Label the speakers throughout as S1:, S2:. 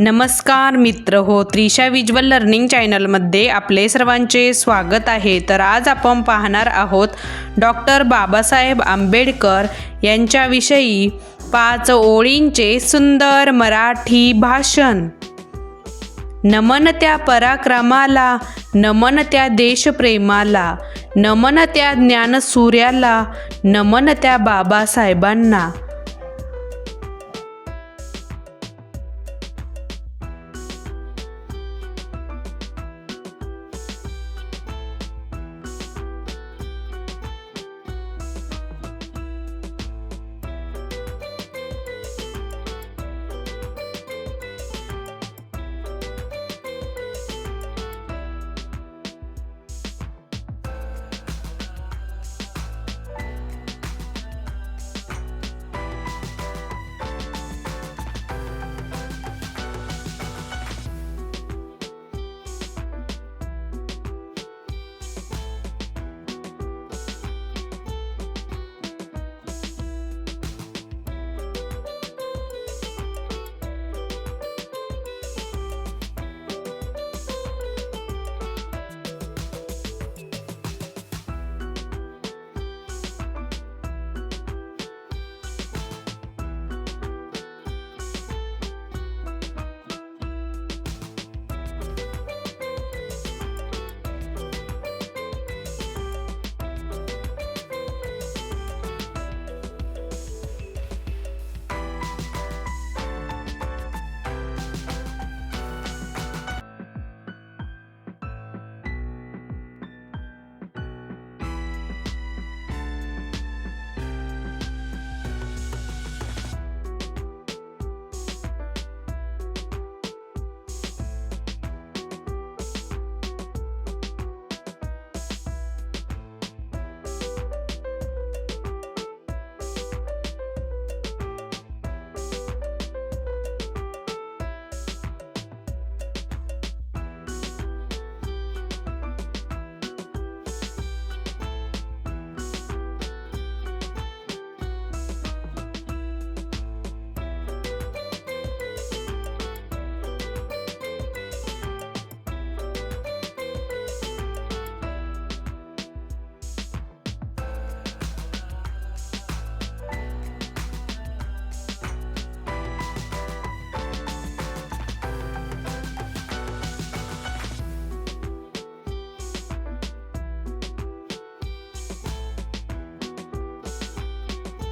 S1: नमस्कार मित्र हो त्रिशा विज्वल लर्निंग चॅनलमध्ये आपले सर्वांचे स्वागत आहे. तर आज आपण पाहणार आहोत डॉक्टर बाबासाहेब आंबेडकर यांच्याविषयी पाच ओळींचे सुंदर मराठी भाषण. नमन त्या पराक्रमाला नमन त्या देशप्रेमाला नमन त्या ज्ञानसूर्याला नमन त्या बाबासाहेबांना.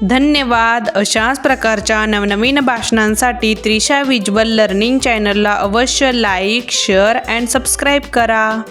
S1: धन्यवाद. अशाच प्रकारच्या नवनवीन भाषणांसाठी त्रिशा विज्वल लर्निंग चॅनलला अवश्य लाईक शेअर अँड सबस्क्राईब करा.